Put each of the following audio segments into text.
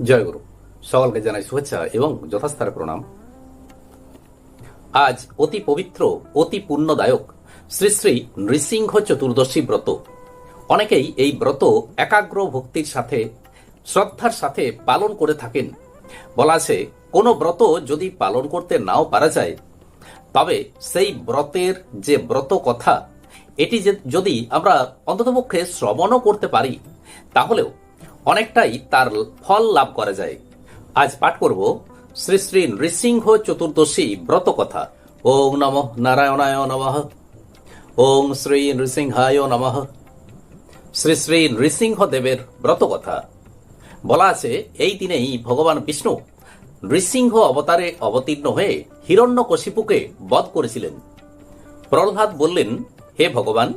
জয় গুরু সকলকে জানাই শুভেচ্ছা এবং যথাস্থানে প্রণাম। আজ অতি পবিত্র, অতি পুণ্যদায়ক শ্রী শ্রী নৃসিংহ চতুর্দশী ব্রত। অনেকেই এই ব্রত একাগ্র ভক্তির সাথে, শ্রদ্ধার সাথে পালন করে থাকেন। বলা আছে, কোনো ব্রত যদি পালন করতে নাও পারা যায়, তবে সেই ব্রতের যে ব্রত কথা, এটি যদি আমরা অন্ততপক্ষে শ্রবণও করতে পারি, তাহলেও অনেকটাই তার ফল লাভ করা যায়। আজ পাঠ করব শ্রী শ্রী নৃসিংহ চতুর্দশী ব্রত কথা ওং নম নারায়ণায় নমঃ। ওং শ্রী নৃসিংহায় নমঃ। শ্রী শ্রী নৃসিংহ দেবের ব্রত কথা বলা আছে, এই দিনেই ভগবান বিষ্ণু নৃসিংহ অবতারে অবতীর্ণ হয়ে হিরণ্যকশিপুকে বধ করেছিলেন। প্রহ্লাদ বললেন, হে ভগবান,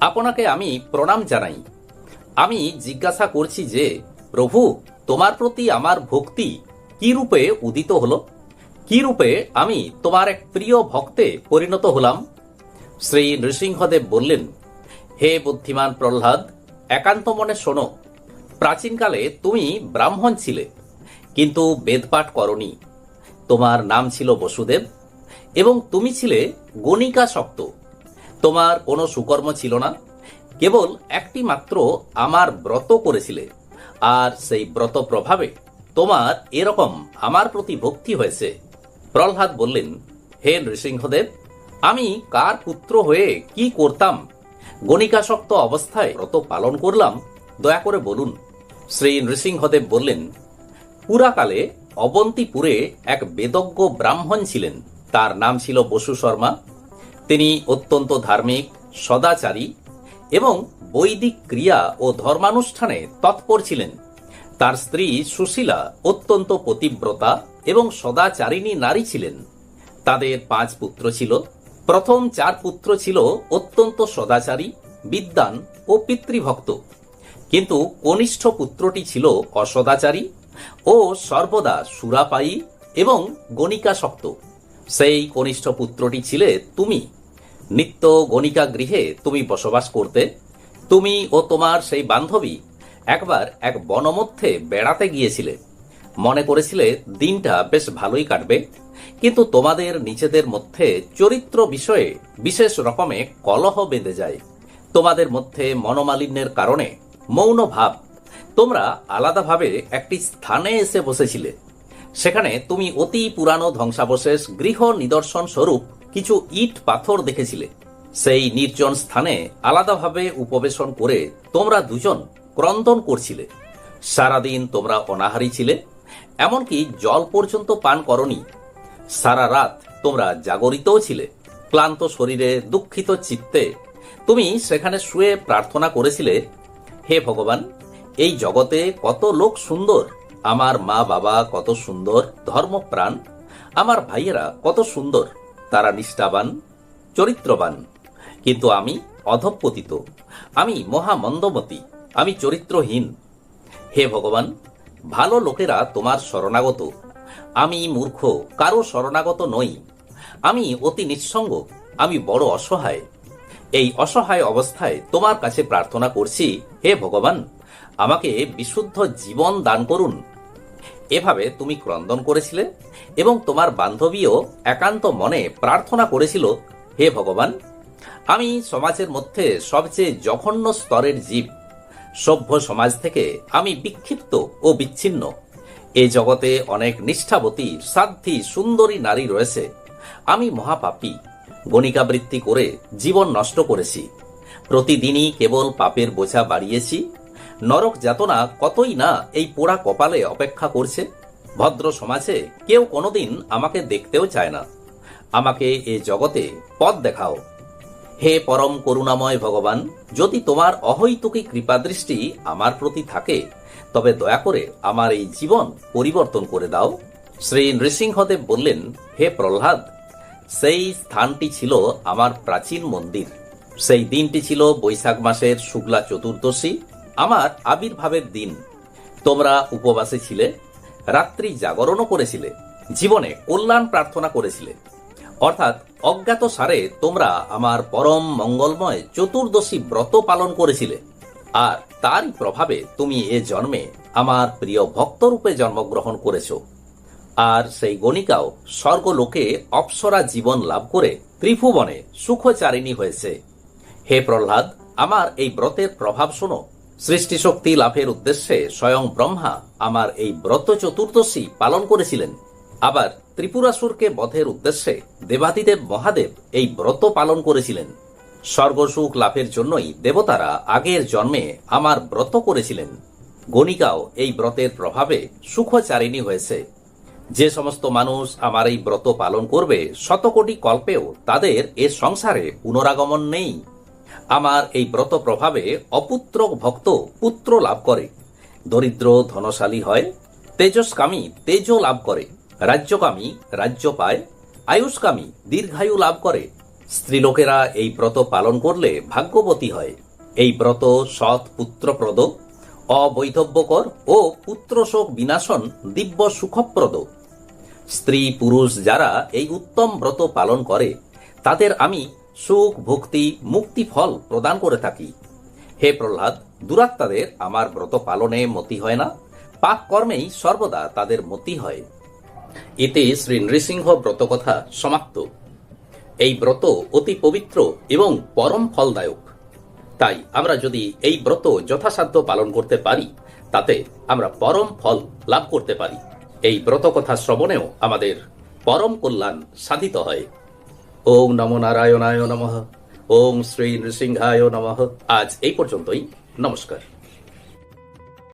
আপনাকে আমি প্রণাম জানাই। আমি জিজ্ঞাসা করছি যে, প্রভু, তোমার প্রতি আমার ভক্তি কি রূপে উদিত হলো? কি রূপে আমি তোমার এক প্রিয় ভক্তে পরিণত হলাম? শ্রী নৃসিংহদেব বললেন, হে বুদ্ধিমান প্রহ্লাদ, একান্ত মনে শোনো, প্রাচীনকালে তুমি ব্রাহ্মণ ছিলে, কিন্তু বেদপাঠ করনি। তোমার নাম ছিল বসুদেব, এবং তুমি ছিলে গণিকা শক্ত তোমার কোনো সুকর্ম ছিল না? কেবল একটি মাত্র আমার ব্রত করেছিলে, আর সেই ব্রত প্রভাবে তোমার এরকম আমার প্রতি ভক্তি হয়েছে। প্রহ্লাদ বললেন, হে নৃসিংহদেব, আমি কার পুত্র হয়ে কি করতাম? গণিকাসক্ত অবস্থায় ব্রত পালন করলাম। দয়া করে বলুন। শ্রী নৃসিংহদেব বললেন, পুরাকালে অবন্তিপুরে এক বেদজ্ঞ ব্রাহ্মণ ছিলেন। তার নাম ছিল বসু শর্মা। তিনি অত্যন্ত ধার্মিক, সদাচারী এবং বৈদিক ক্রিয়া ও ধর্মানুষ্ঠানে তৎপর ছিলেন। তার স্ত্রী সুশীলা অত্যন্ত পতিব্রতা এবং সদাচারিণী নারী ছিলেন। তাদের পাঁচ পুত্র ছিল। প্রথম চার পুত্র ছিল অত্যন্ত সদাচারী, বিদ্বান ও পিতৃভক্ত। কিন্তু কনিষ্ঠ পুত্রটি ছিল অসদাচারী ও সর্বদা সুরাপায়ী এবং গণিকাসক্ত। সেই কনিষ্ঠ পুত্রটি ছিলে তুমি। নিত্য গণিকা গৃহে তুমি বসবাস করতে, তুমি ও তোমার সেই বান্ধবী একবার এক বনমধ্যে বেড়াতে গিয়েছিলে। মনে করেছিলে দিনটা বেশ ভালোই কাটবে, কিন্তু তোমাদের নিজেদের মধ্যে চরিত্র বিষয়ে বিশেষ রকমে কলহ বেঁধে যায়। তোমাদের মধ্যে মনোমালিন্যের কারণে মৌন ভাব। তোমরা আলাদাভাবে একটি স্থানে এসে বসেছিলে। সেখানে তুমি অতি পুরানো ধ্বংসাবশেষ, গৃহ নিদর্শন স্বরূপ কিছু ইট পাথর দেখেছিলে। সেই নির্জন স্থানে আলাদাভাবে উপবেশন করে তোমরা দুজন ক্রন্দন করছিলে। সারাদিন তোমরা অনাহারী ছিলে, এমনকি জল পর্যন্ত পান করনি। সারা রাত তোমরা জাগরিতও ছিলে, ক্লান্ত শরীরে দুঃখিত চিত্তে। তুমি সেখানে শুয়ে প্রার্থনা করেছিলে, হে ভগবান, এই জগতে কত লোক সুন্দর, আমার মা বাবা কত সুন্দর ধর্মপ্রাণ, আমার ভাইয়েরা কত সুন্দর তারা নিষ্ঠাবান, চরিত্রবান। কিন্তু আমি অধপতিত। আমি মহামন্দমতি আমি চরিত্রহীন। হে ভগবান, ভালো লোকেরা তোমার শরণাগত। আমি মূর্খ, কারও শরণাগত নই। আমি অতি নিঃসঙ্গ, আমি বড় অসহায়। এই অসহায় অবস্থায় তোমার কাছে প্রার্থনা করছি, হে ভগবান, আমাকে বিশুদ্ধ জীবন দান করুন। এভাবে তুমি ক্রন্দন করেছিলে এবং তোমার বান্ধবীও একান্ত মনে প্রার্থনা করেছিল, হে ভগবান, আমি সমাজের মধ্যে সবচেয়ে জঘন্য স্তরের জীব। সভ্য সমাজ থেকে আমি বিক্ষিপ্ত ও বিচ্ছিন্ন। এ জগতে অনেক নিষ্ঠাবতী, সাধ্যী, সুন্দরী নারী রয়েছে। আমি মহাপাপী, গণিকাবৃত্তি করে জীবন নষ্ট করেছি। প্রতিদিনই কেবল পাপের বোঝা বাড়িয়েছি নরক যাতনা কতই না এই পোড়া কপালে অপেক্ষা করছে? ভদ্র সমাজে কেউ কোনোদিন আমাকে দেখতেও চায় না। আমাকে এ জগতে পথ দেখাও। হে পরম করুণাময় ভগবান, যদি তোমার অহৈতুকী কৃপাদৃষ্টি আমার প্রতি থাকে, তবে দয়া করে আমার এই জীবন পরিবর্তন করে দাও। শ্রী নৃসিংহদেব বললেন, হে প্রহ্লাদ, সেই স্থানটি ছিল আমার প্রাচীন মন্দির। সেই দিনটি ছিল বৈশাখ মাসের শুক্লা চতুর্দশী। আমার আবির্ভাবের দিন। তোমরা উপবাসে ছিলে, রাত্রি জাগরণও করেছিলে, জীবনে কল্যাণ প্রার্থনা করেছিলে। অর্থাৎ অজ্ঞাত সারে তোমরা আমার পরম মঙ্গলময় চতুর্দশী ব্রত পালন করেছিলে। আর তারই প্রভাবে তুমি এ জন্মে আমার প্রিয় ভক্তরূপে জন্মগ্রহণ করেছ। আর সেই গণিকাও স্বর্গলোকে অপ্সরা জীবন লাভ করে ত্রিভুবনে সুখচারিণী হয়েছে। হে প্রহ্লাদ, আমার এই ব্রতের প্রভাব শোনো। সৃষ্টিশক্তি লাভের উদ্দেশ্যে স্বয়ং ব্রহ্মা আমার এই ব্রত চতুর্দশী পালন করেছিলেন। আবার ত্রিপুরাসুরকে বধের উদ্দেশ্যে দেবাদিদেব মহাদেব এই ব্রত পালন করেছিলেন। স্বর্গসুখ লাভের জন্যই দেবতারা আগের জন্মে আমার ব্রত করেছিলেন। গণিকাও এই ব্রতের প্রভাবে সুখচারিণী হয়েছে। যে সমস্ত মানুষ আমার এই ব্রত পালন করবে শতকোটি কল্পেও তাদের এ সংসারে পুনরাগমন নেই। আমার এই ব্রত প্রভাবে অপুত্র ভক্ত পুত্র লাভ করে। দরিদ্র ধনশালী হয়, তেজস্কামী তেজ লাভ করে। রাজ্যকামী রাজ্য পায়, আয়ুষ্কামী দীর্ঘায়ু লাভ করে। স্ত্রীলোকেরা এই ব্রত পালন করলে ভাগ্যবতী হয়। এই ব্রত সৎ পুত্রপ্রদ, অবৈধব্যকর ও পুত্রশোক বিনাশন দিব্য সুখপ্রদ। স্ত্রী পুরুষ যারা এই উত্তম ব্রত পালন করে, তাদের আমি সুখ, ভক্তি, মুক্তি ফল প্রদান করে থাকি। হে প্রহ্লাদ, দুরাত্মাদের আমার ব্রত পালনে মতি হয় না। পাপ কর্মেই সর্বদা তাদের মতি হয়। এতে শ্রী নৃসিংহ ব্রতকথা সমাপ্ত। এই ব্রত অতি পবিত্র এবং পরম ফলদায়ক। তাই আমরা যদি এই ব্রত যথাসাধ্য পালন করতে পারি, তাতে আমরা পরম ফল লাভ করতে পারি। এই ব্রত কথা শ্রবণেও আমাদের পরম কল্যাণ সাধিত হয়। ওং নমো নারায়ণায় নমঃ। ওম শ্রী নৃসিংহায় নমঃ। আজ এই পর্যন্তই। নমস্কার।